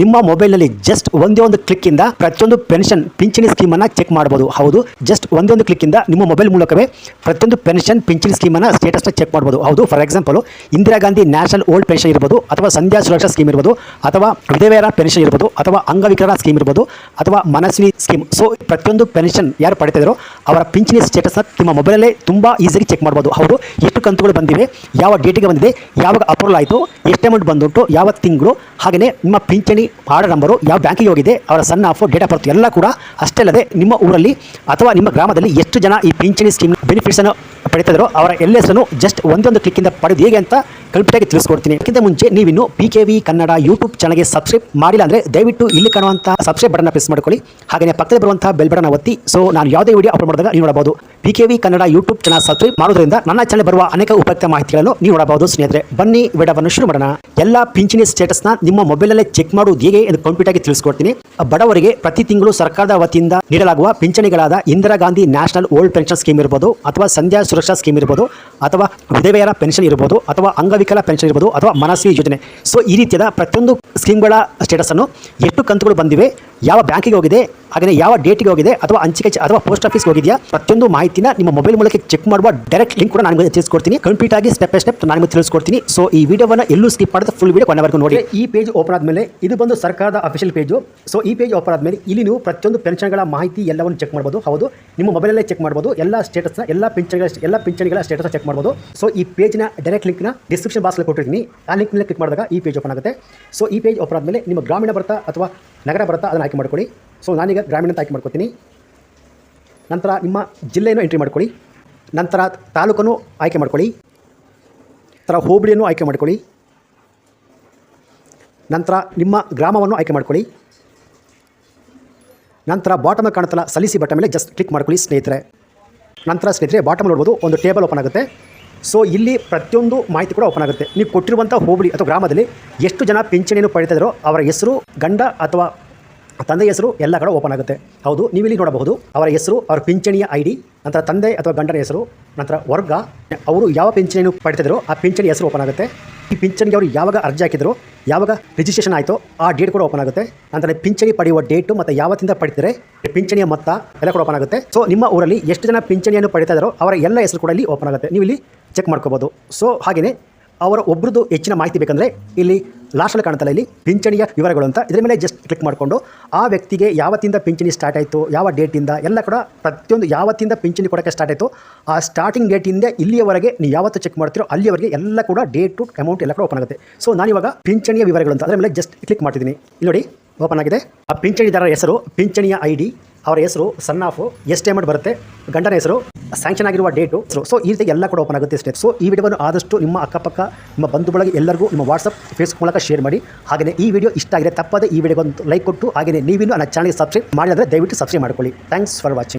ನಿಮ್ಮ ಮೊಬೈಲ್ನಲ್ಲಿ ಜಸ್ಟ್ ಒಂದೇ ಒಂದು ಕ್ಲಿಕ್ಕಿಂದ ಪ್ರತಿಯೊಂದು ಪೆನ್ಷನ್ ಪಿಂಚಣಿ ಸ್ಕೀಮನ್ನು ಚೆಕ್ ಮಾಡಬಹುದು ಹೌದು ಜಸ್ಟ್ ಒಂದೇ ಒಂದು ಕ್ಲಿಕ್ಕಿಂದ ನಿಮ್ಮ ಮೊಬೈಲ್ ಮೂಲಕವೇ ಪ್ರತಿಯೊಂದು ಪೆನ್ಷನ್ ಪಿಂಚಣಿ ಸ್ಕೀಮನ್ನು ಸ್ಟೇಟಸ್ ಚೆಕ್ ಮಾಡಬಹುದು ಹೌದು for example Indira Gandhi national old pension ಇರ್ಬೋದು, ಅಥವಾ ಸಂಧ್ಯಾ ಸುರಕ್ಷಾ ಸ್ಕೀಮ್ ಇರ್ಬೋದು, ಅಥವಾ ವಿಧವೆಯರ ಪೆನ್ಷನ್ ಇರ್ಬೋದು, ಅಥವಾ ಅಂಗವಿಕಲರ ಸ್ಕೀಮ್ ಇರ್ಬೋದು, ಅಥವಾ ಮನಸ್ವಿನಿ ಸ್ಕೀಮ್ ಸೊ ಪ್ರತಿಯೊಂದು ಪೆನ್ಷನ್ ಯಾರು ಪಡಿತಿದ್ರು ಅವರ ಪಿಂಚಣಿ ಸ್ಟೇಟಸ್ನ ನಿಮ್ಮ ಮೊಬೈಲಲ್ಲೇ ತುಂಬ ಈಸಿಯಾಗಿ ಚೆಕ್ ಮಾಡ್ಬೋದು. ಹೌದು ಎಷ್ಟು ಕಂತುಗಳು ಬಂದಿವೆ. ಯಾವ ಡೇಟಿಗೆ ಬಂದಿದೆ? ಯಾವಾಗ ಅಪ್ರೂವಲ್ ಆಯಿತು? ಎಷ್ಟು ಅಮೌಂಟ್ ಬಂದುಂಟು? ಯಾವ ತಿಂಗಳು? ಹಾಗೆಯೇ ನಿಮ್ಮ ಪಿಂಚಣಿ ಆರ್ಡರ್ ನಂಬರು ಯಾವ ಬ್ಯಾಂಕಿಗೆ ಹೋಗಿದೆ, ಅವರ son of date of birth ಎಲ್ಲ ಕೂಡ ಅಷ್ಟೇ ಅಲ್ಲದೆ ನಿಮ್ಮ ಊರಲ್ಲಿ ಅಥವಾ ನಿಮ್ಮ ಗ್ರಾಮದಲ್ಲಿ ಎಷ್ಟು ಜನ ಈ ಪಿಂಚಣಿ ಸ್ಕೀಮ್ ಬೆನಿಫಿಟ್ಸನ್ನು ಪಡಿತಿದ್ರು ಅವರ ಎಲ್ಲ ಹೆಸರನ್ನು ಜಸ್ಟ್ ಒಂದೊಂದು ಕ್ಲಿಕ್ಕಿಂದ ಪಡೆದು ಹೇಗೆ ಅಂತ ಕಂಪ್ಲೀಟಾಗಿ ತಿಳಿಸ್ಕೊಡ್ತೀನಿ. ಅದಕ್ಕಿಂತ ಮುಂಚೆ ನೀವಿನ್ನು P K V Kannada YouTube ಚಾನಲ್ಗೆ ಸಬ್ಸ್ಕ್ರೈಬ್ ಮಾಡಿಲ್ಲ ಅಂದರೆ ದಯವಿಟ್ಟು ಇಲ್ಲಿ ಕಾಣುವಂಥ ಸಬ್ಸ್ಕ್ರೈಬ್ ಬಟನ್ನ ಪ್ರೆಸ್ ಮಾಡ್ಕೊಳ್ಳಿ. ಹಾಗೆಯೇ ಪಕ್ಕದಲ್ಲಿ ಬರುವಂಥ ಬೆಲ್ ಬಟನ್ ಒತ್ತಿ. ಸೊ ನಾನು ಯಾವುದೇ ವಿಡಿಯೋ ಅಪ್ಲೋಡ್ ಮಾಡಿದಾಗ ನೀವು ನೋಡಬಹುದು. P K V Kannada YouTube channel subscribe ಮಾಡೋದ್ರಿಂದ ನನ್ನ ಚಾನಲ್ ಬರುವ ಅನೇಕ ಉಪಯುಕ್ತ ಮಾಹಿತಿಗಳನ್ನು ನೀವು ನೋಡಬಹುದು. ಸ್ನೇಹಿತರೆ, ಬನ್ನಿ ವಿಡವನ್ನು ಶುರು ಮಾಡೋಣ. ಎಲ್ಲ ಪಿಂಚಣಿ ಸ್ಟೇಟಸ್ನ ನಿಮ್ಮ ಮೊಬೈಲಲ್ಲೇ ಚೆಕ್ ಮಾಡುವುದು ಹೇಗೆ ಎಂದು ಕಂಪ್ಲೀಟ್ ಆಗಿ ತಿಳಿಸ್ಕೊಡ್ತೀನಿ. ಬಡವರಿಗೆ ಪ್ರತಿ ತಿಂಗಳು ಸರ್ಕಾರದ ವತಿಯಿಂದ ನೀಡಲಾಗುವ ಪಿಂಚಣಿಗಳಾದ Indira Gandhi national old pension scheme ಇರ್ಬೋದು, ಅಥವಾ ಸಂಧ್ಯಾ ಸುರಕ್ಷಾ ಸ್ಕೀಮ್ ಇರ್ಬೋದು, ಅಥವಾ ವಿಧವೆಯರ ಪೆನ್ಷನ್ ಇರ್ಬೋದು, ಅಥವಾ ಅಂಗವಿಕಲ ಪೆನ್ಷನ್ ಇರ್ಬೋದು, ಅಥವಾ ಮನಸ್ವಿ ಯೋಜನೆ. ಸೊ ಈ ರೀತಿಯಾದ ಪ್ರತಿಯೊಂದು ಸ್ಕೀಮ್ಗಳ ಸ್ಟೇಟಸನ್ನು ಎಷ್ಟು ಕಂತುಗಳು ಬಂದಿವೆ. ಯಾವ ಬ್ಯಾಂಕಿಗೆ ಹೋಗಿದೆ? ಹಾಗೆಯೇ ಯಾವ ಡೇಟಿಗೆ ಹೋಗಿದೆ ಅಥವಾ ಅಂಚಿಕೆ ಅಥವಾ ಪೋಸ್ಟ್ ಆಫೀಸ್ ಹೋಗಿದೆಯಾ? ಪ್ರತಿಯೊಂದು ಮಾಹಿತಿನ ನಿಮ್ಮ ಮೊಬೈಲ್ ಮೂಲಕ ಚೆಕ್ ಮಾಡುವ ಡೈರೆಕ್ಟ್ ಲಿಂಕ್ ಕೂಡ ನಾನು ತಿಳಿಸ್ಕೊಡ್ತೀನಿ. ಕಂಪ್ಲೀಟ್ ಆಗಿ ಸ್ಟೆಪ್ ಬೈ ಸ್ಟೆಪ್ ನಾನು ತಿಳಿಸ್ಕೊಡ್ತೀನಿ. ಸೊ ಈ ವಿಡಿಯೋವನ್ನು ಎಲ್ಲೂ ಸ್ಕಿಪ್ ಮಾಡಿದ್ರೆ ಫುಲ್ ವಿಡಿಯೋ ಕೊನೆವರೆಗೂ ನೋಡಿ. ಈ ಪೇಜ್ ಓಪನ್ ಆದಮೇಲೆ ಇದು ಬಂದು ಸರ್ಕಾರದ ಅಫಿಷಿಯಲ್ ಪೇಜು ಸೊ ಈ ಪೇಜ್ ಓಪನ್ ಆದಮೇಲೆ ಇಲ್ಲಿ ನೀವು ಪ್ರತಿಯೊಂದು ಪೆನ್ಷನ್ಗಳ ಮಾಹಿತಿ ಎಲ್ಲವನ್ನು ಚೆಕ್ ಮಾಡ್ಬೋದು. ಹೌದು, ನಿಮ್ಮ ಮೊಬೈಲಲ್ಲೇ ಚೆಕ್ ಮಾಡ್ಬೋದು. ಎಲ್ಲ ಸ್ಟೇಟಸ್ನ ಎಲ್ಲ ಪಿಂಚಣಿಗಳ ಎಲ್ಲ ಪಿಂಚಣಿಗಳ ಸ್ಟೇಟಸ್ ಚೆಕ್ ಮಾಡ್ಬೋದು. ಸೊ ಈ ಪೇಜ್ನ ಡೈರೆಕ್ಟ್ ಲಿಂಕ್ನ ಡಿಸ್ಕ್ರಿಪ್ಷನ್ ಬಾಕ್ಸಲ್ಲಿ ಕೊಟ್ಟಿರ್ತೀನಿ. ಆ ಲಿಂಕ್ ಮೇಲೆ ಕ್ಲಿಕ್ ಮಾಡಿದಾಗ ಈ ಪೇಜ್ ಓಪನ್ ಆಗುತ್ತೆ. ಸೊ ಈ ಪೇಜ್ ಓಪನ್ ಆದಮೇಲೆ ನಿಮ್ಮ ಗ್ರಾಮೀಣ ಬರ್ತಾ ಅಥವಾ ನಗರ ಬರ್ತಾ ಅದನ್ನು ಆಯ್ಕೆ ಮಾಡ್ಕೊಳ್ಳಿ. ಸೊ ನಾನೀಗ ಗ್ರಾಮೀಣ ಅಂತ ಆಯ್ಕೆ ಮಾಡ್ಕೊತೀನಿ. ನಂತರ ನಿಮ್ಮ ಜಿಲ್ಲೆಯನ್ನು ಎಂಟ್ರಿ ಮಾಡ್ಕೊಳ್ಳಿ. ನಂತರ ತಾಲೂಕನ್ನು ಆಯ್ಕೆ ಮಾಡ್ಕೊಳ್ಳಿ. ನಂತರ ಹೋಬಳಿಯನ್ನು ಆಯ್ಕೆ ಮಾಡ್ಕೊಳ್ಳಿ. ನಂತರ ನಿಮ್ಮ ಗ್ರಾಮವನ್ನು ಆಯ್ಕೆ ಮಾಡ್ಕೊಳ್ಳಿ. ನಂತರ ಬಾಟಮ್ ಕಾಣುತ್ತಲ್ಲ ಸಲ್ಲಿಸಿ ಬಟ್ಟ ಮೇಲೆ ಜಸ್ಟ್ ಕ್ಲಿಕ್ ಮಾಡ್ಕೊಳ್ಳಿ ಸ್ನೇಹಿತರೆ. ನಂತರ ಸ್ನೇಹಿತರೆ ಬಾಟಮ್ ನೋಡ್ಬೋದು ಒಂದು ಟೇಬಲ್ ಓಪನ್ ಆಗುತ್ತೆ. ಸೊ ಇಲ್ಲಿ ಪ್ರತಿಯೊಂದು ಮಾಹಿತಿ ಕೂಡ ಓಪನ್ ಆಗುತ್ತೆ. ನೀವು ಕೊಟ್ಟಿರುವಂಥ ಹೋಬಳಿ ಅಥವಾ ಗ್ರಾಮದಲ್ಲಿ ಎಷ್ಟು ಜನ ಪಿಂಚಣಿಯನ್ನು ಪಡಿತಾ ಇದ್ದಾರೋ ಅವರ ಹೆಸರು, ಗಂಡ ಅಥವಾ ತಂದೆ ಹೆಸರು ಎಲ್ಲ ಕಡೆ ಓಪನ್ ಆಗುತ್ತೆ. ಹೌದು, ನೀವಿಲ್ಲಿ ನೋಡಬಹುದು, ಅವರ ಹೆಸರು, ಅವರ ಪಿಂಚಣಿಯ ಐ ಡಿ ನಂತರ ತಂದೆ ಅಥವಾ ಗಂಡನ ಹೆಸರು, ನಂತರ ವರ್ಗ, ಅವರು ಯಾವ ಪಿಂಚಣಿಯನ್ನು ಪಡಿತಿದ್ರು ಆ ಪಿಂಚಣಿ ಹೆಸರು ಓಪನ್ ಆಗುತ್ತೆ. ಈ ಪಿಂಚಣಿಗೆ ಅವರು ಯಾವಾಗ ಅರ್ಜಿ ಹಾಕಿದ್ರು, ಯಾವಾಗ ರಿಜಿಸ್ಟ್ರೇಷನ್ ಆಯಿತು ಆ ಡೇಟ್ ಕೂಡ ಓಪನ್ ಆಗುತ್ತೆ. ನಂತರ ಪಿಂಚಣಿ ಪಡೆಯುವ ಡೇಟು ಮತ್ತು ಯಾವತ್ತಿಂದ ಪಡಿತಾರೆ ಪಿಂಚಣಿಯ ಮೊತ್ತ ಎಲ್ಲ ಕೂಡ ಓಪನ್ ಆಗುತ್ತೆ. ಸೊ ನಿಮ್ಮ ಊರಲ್ಲಿ ಎಷ್ಟು ಜನ ಪಿಂಚಣಿಯನ್ನು ಪಡಿತಾ ಇದ್ದಾರೋ, ಅವರ ಎಲ್ಲ ಹೆಸರು ಕೂಡ ಇಲ್ಲಿ ಓಪನ್ ಆಗುತ್ತೆ. ನೀವು ಇಲ್ಲಿ ಚೆಕ್ ಮಾಡ್ಕೋಬೋದು ಸೊ ಹಾಗೆಯೇ ಅವರ ಒಬ್ಬರದ್ದು ಹೆಚ್ಚಿನ ಮಾಹಿತಿ ಬೇಕಂದರೆ, ಇಲ್ಲಿ ಲಾಸ್ಟಲ್ಲಿ ಕಾಣುತ್ತಲ್ಲ ಇಲ್ಲಿ ಪಿಂಚಣಿಯ ವಿವರಗಳು ಅಂತ. ಇದರ ಮೇಲೆ ಜಸ್ಟ್ ಕ್ಲಿಕ್ ಮಾಡಿಕೊಂಡು ಆ ವ್ಯಕ್ತಿಗೆ ಯಾವತ್ತಿಂದ ಪಿಂಚಣಿ ಸ್ಟಾರ್ಟ್ ಆಯಿತು, ಯಾವ ಡೇಟಿಂದ ಎಲ್ಲ ಕೂಡ ಪ್ರತಿಯೊಂದು ಯಾವತ್ತಿಂದ ಪಿಂಚಣಿ ಕೊಡೋಕ್ಕೆ ಸ್ಟಾರ್ಟ್ ಆಯಿತು, ಆ ಸ್ಟಾರ್ಟಿಂಗ್ ಡೇಟಿಂದ ಇಲ್ಲಿಯವರೆಗೆ ನೀವು ಯಾವತ್ತು ಚೆಕ್ ಮಾಡ್ತೀರೋ ಅಲ್ಲಿಯವರೆಗೆ ಎಲ್ಲ ಕೂಡ ಡೇಟ್ ಟು ಅಮೌಂಟ್ ಎಲ್ಲ ಕೂಡ ಓಪನ್ ಆಗುತ್ತೆ. ಸೊ ನಾನಿವಾಗ ಪಿಂಚಣಿಯ ವಿವರಗಳು ಅಂತ. ಅದರ ಮೇಲೆ ಜಸ್ಟ್ ಕ್ಲಿಕ್ ಮಾಡ್ತಿದ್ದೀನಿ. ಇಲ್ಲಿ ನೋಡಿ ಓಪನ್ ಆಗಿದೆ. ಆ ಪಿಂಚಣಿದಾರರ ಹೆಸರು, ಪಿಂಚಣಿಯ ಐ ಡಿ ಅವರ ಹೆಸರು ಸನ್ ಆಫ್ ಎಷ್ಟು ಅಮೌಂಟ್ ಬರುತ್ತೆ. ಗಂಡನ ಹೆಸರು ಸ್ಯಾಂಕ್ಷನ್ ಆಗಿರುವ ಡೇಟು ಸೊ ಈ ರೀತಿ ಎಲ್ಲ ಕೂಡ ಓಪನ್ ಆಗುತ್ತೆ ಸ್ಟೆಪ್ ಸೊ ಈ ವಿಡಿಯೋವನ್ನು ಆದಷ್ಟು ನಿಮ್ಮ ಅಕ್ಕಪಕ್ಕ, ನಿಮ್ಮ ಬಂಧು ಬಳಗ ಎಲ್ಲರಿಗೂ ನಿಮ್ಮ ವಾಟ್ಸಪ್ ಫೇಸ್ಬುಕ್ ಮೂಲಕ ಶೇರ್ ಮಾಡಿ. ಹಾಗೆಯೇ ಈ ವಿಡಿಯೋ ಇಷ್ಟ ಆಗಿದೆ ತಪ್ಪದೆ ಈ ವಿಡಿಯೋಗೊಂದು ಲೈಕ್ ಕೊಟ್ಟು. ಹಾಗೆಯೇ ನೀವಿನ್ನೂ ನನ್ನ ಚಾನಲ್ಗೆ ಸಬ್ಸ್ಕ್ರೈಬ್ ಮಾಡಿದ್ರೆ ದಯವಿಟ್ಟು ಸಬ್ಸ್ಕ್ರೈಬ್ ಮಾಡ್ಕೊಳ್ಳಿ. Thanks for watching